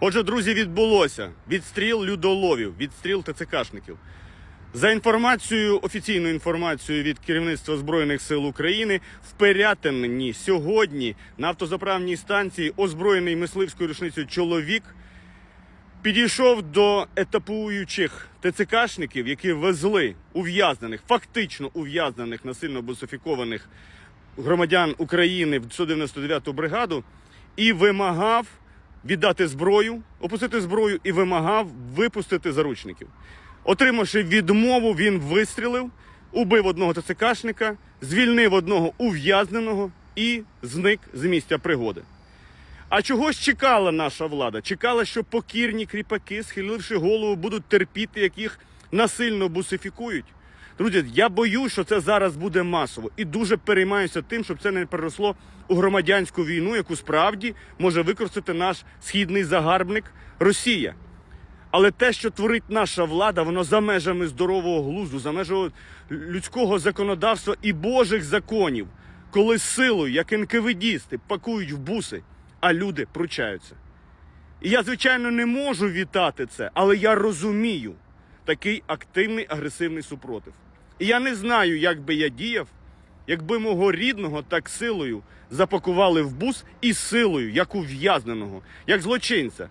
Отже, друзі, відбулося відстріл людоловів, відстріл ТЦКшників. За інформацією, офіційною інформацією від керівництва Збройних сил України, в Пирятині сьогодні на автозаправній станції озброєний мисливською рушницею чоловік підійшов до етапуючих ТЦКшників, які везли ув'язнених, фактично ув'язнених насильно бусифікованих громадян України в 199-ту бригаду і вимагав віддати зброю, опустити зброю і вимагав випустити заручників. Отримавши відмову, він вистрілив, убив одного ТЦКшника, звільнив одного ув'язненого і зник з місця пригоди. А чого ж чекала наша влада? Чекала, що покірні кріпаки, схиливши голову, будуть терпіти, як їх насильно бусифікують. Друзі, я боюсь, що це зараз буде масово, і дуже переймаюся тим, щоб це не переросло у громадянську війну, яку справді може використати наш східний загарбник Росія. Але те, що творить наша влада, воно за межами здорового глузду, за межами людського законодавства і Божих законів, коли силою, як НКВДісти, пакують в буси, а люди пручаються. І я, звичайно, не можу вітати це, але я розумію такий активний агресивний супротив. І я не знаю, як би я діяв, якби мого рідного так силою запакували в бус і силою, як ув'язненого, як злочинця.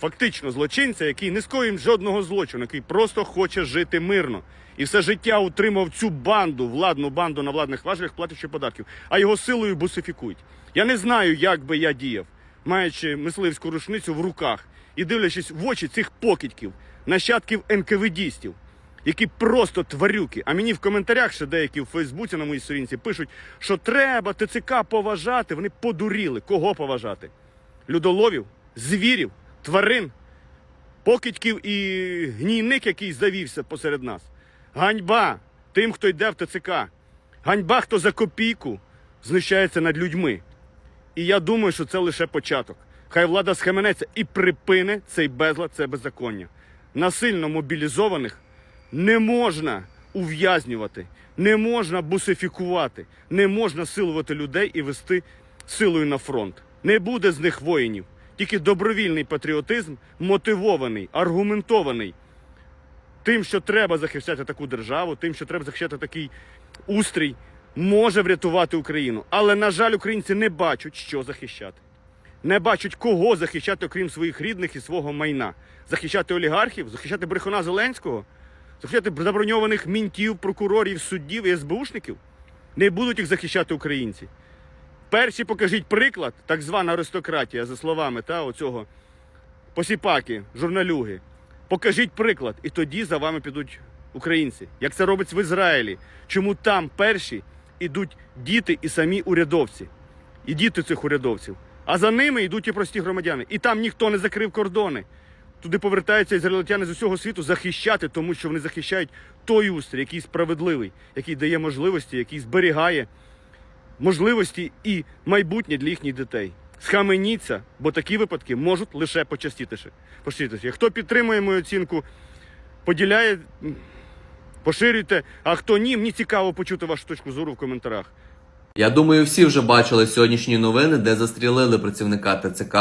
Фактично злочинця, який не скоїв жодного злочину, який просто хоче жити мирно. І все життя утримав цю банду, владну банду на владних важелях, платячи податків, а його силою бусифікують. Я не знаю, як би я діяв, маючи мисливську рушницю в руках і дивлячись в очі цих покидьків, нащадків НКВДістів, які просто тварюки. А мені в коментарях ще деякі в Фейсбуці на моїй сторінці пишуть, що треба ТЦК поважати. Вони подуріли. Кого поважати? Людоловів, звірів, тварин, покидьків і гнійник, який завівся посеред нас. Ганьба тим, хто йде в ТЦК. Ганьба, хто за копійку знущається над людьми. І я думаю, що це лише початок. Хай влада схаменеться і припине цей безлад, це беззаконня. Насильно мобілізованих не можна ув'язнювати, не можна бусифікувати, не можна силувати людей і вести силою на фронт. Не буде з них воїнів. Тільки добровільний патріотизм, мотивований, аргументований тим, що треба захищати таку державу, тим, що треба захищати такий устрій, може врятувати Україну. Але, на жаль, українці не бачать, що захищати. Не бачать, кого захищати, окрім своїх рідних і свого майна. Захищати олігархів, захищати брехуна Зеленського, захищати заброньованих мінтів, прокурорів, суддів і СБУшників. Не будуть їх захищати українці. Перші покажіть приклад, так звана аристократія, за словами та, оцього посіпаки, журналюги. Покажіть приклад, і тоді за вами підуть українці. Як це робиться в Ізраїлі? Чому там перші ідуть діти і самі урядовці, і діти цих урядовців, а за ними йдуть і прості громадяни. І там ніхто не закрив кордони. Туди повертаються ізраїльтяни з усього світу захищати, тому що вони захищають той устрій, який справедливий, який дає можливості, який зберігає можливості і майбутнє для їхніх дітей. Схаменіться, бо такі випадки можуть лише. Почастітися. Хто підтримує мою оцінку, поділяє, поширюйте. А хто ні, мені цікаво почути вашу точку зору в коментарях. Я думаю, всі вже бачили сьогоднішні новини, де застрілили працівника ТЦК.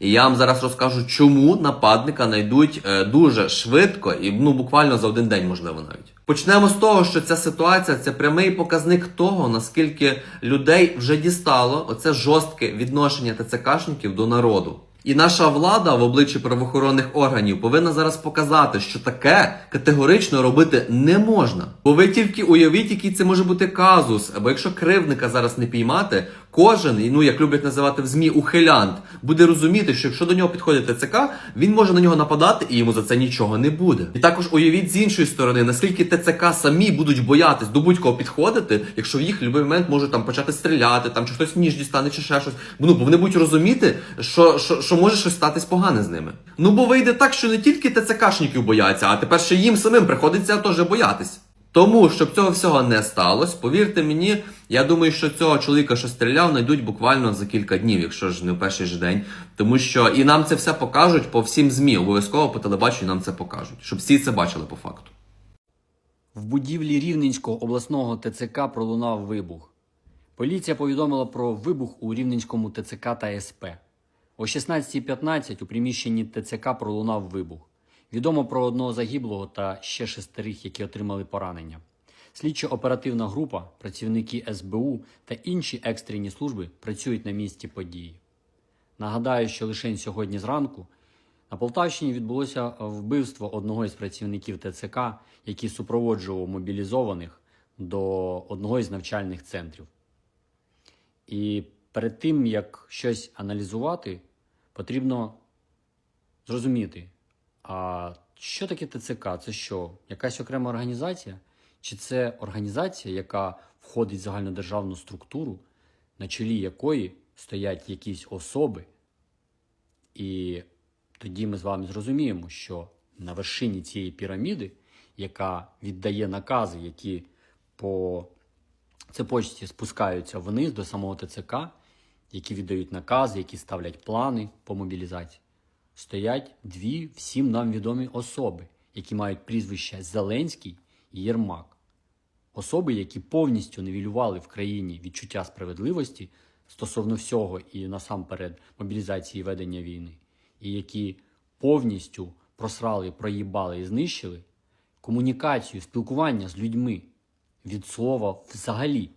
І я вам зараз розкажу, чому нападника знайдуть е, дуже швидко і ну буквально за один день, можливо, навіть. Почнемо з того, що ця ситуація це прямий показник того, наскільки людей вже дістало оце жорстке відношення ТЦКшників до народу. І наша влада в обличчі правоохоронних органів повинна зараз показати, що таке категорично робити не можна. Бо ви тільки уявіть, який це може бути казус. Або якщо кривдника зараз не піймати, кожен, ну як люблять називати в змі, ухилянт, буде розуміти, що якщо до нього підходить ТЦК, він може на нього нападати і йому за це нічого не буде. І також уявіть з іншої сторони, наскільки ТЦК самі будуть боятись до будь-кого підходити, якщо в їх в момент можуть там почати стріляти, там чи хтось ніж дістане, чи ще щось. Ну бо вони будуть розуміти, що, що, що може щось статись погане з ними. Ну бо вийде так, що не тільки ТЦКшників бояться, а тепер ще їм самим приходиться теж боятись. Тому, щоб цього всього не сталося, повірте мені, я думаю, що цього чоловіка, що стріляв, знайдуть буквально за кілька днів, якщо ж не в перший же день. Тому що і нам це все покажуть по всім ЗМІ, обов'язково по телебаченню нам це покажуть, щоб всі це бачили по факту. В будівлі Рівненського обласного ТЦК пролунав вибух. Поліція повідомила про вибух у Рівненському ТЦК та СП. О 16.15 у приміщенні ТЦК пролунав вибух. Відомо про одного загиблого та ще шестерих, які отримали поранення. Слідчо-оперативна група, працівники СБУ та інші екстрені служби працюють на місці події. Нагадаю, що лише сьогодні зранку на Полтавщині відбулося вбивство одного із працівників ТЦК, який супроводжував мобілізованих до одного із навчальних центрів. І перед тим, як щось аналізувати, потрібно зрозуміти, а що таке ТЦК? Це що? Якась окрема організація? Чи це організація, яка входить в загальнодержавну структуру, на чолі якої стоять якісь особи? І тоді ми з вами зрозуміємо, що на вершині цієї піраміди, яка віддає накази, які по цепочці спускаються вниз до самого ТЦК, які віддають накази, які ставлять плани по мобілізації, стоять дві всім нам відомі особи, які мають прізвища Зеленський і Єрмак. Особи, які повністю нівелювали в країні відчуття справедливості стосовно всього і насамперед мобілізації і ведення війни, і які повністю просрали, проїбали і знищили комунікацію, спілкування з людьми від слова взагалі.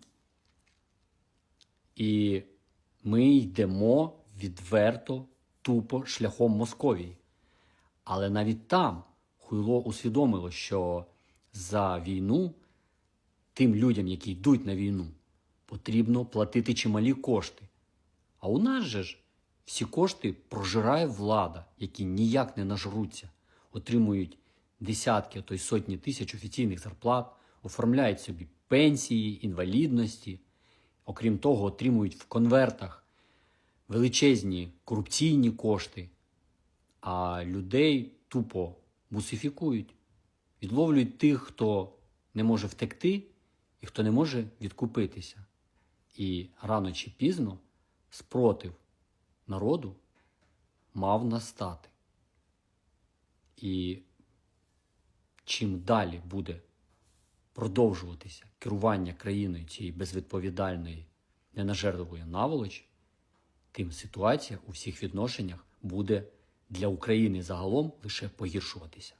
І ми йдемо відверто, тупо шляхом Московії. Але навіть там хуйло усвідомило, що за війну тим людям, які йдуть на війну, потрібно платити чималі кошти. А у нас же ж всі кошти прожирає влада, які ніяк не нажруться, отримують десятки, а то й сотні тисяч офіційних зарплат, оформляють собі пенсії, інвалідності. Окрім того, отримують в конвертах величезні корупційні кошти, а людей тупо бусифікують, відловлюють тих, хто не може втекти і хто не може відкупитися. І рано чи пізно спротив народу мав настати. І чим далі буде продовжуватися керування країною цієї безвідповідальної, ненажерливої наволочі, тим ситуація у всіх відношеннях буде для України загалом лише погіршуватися.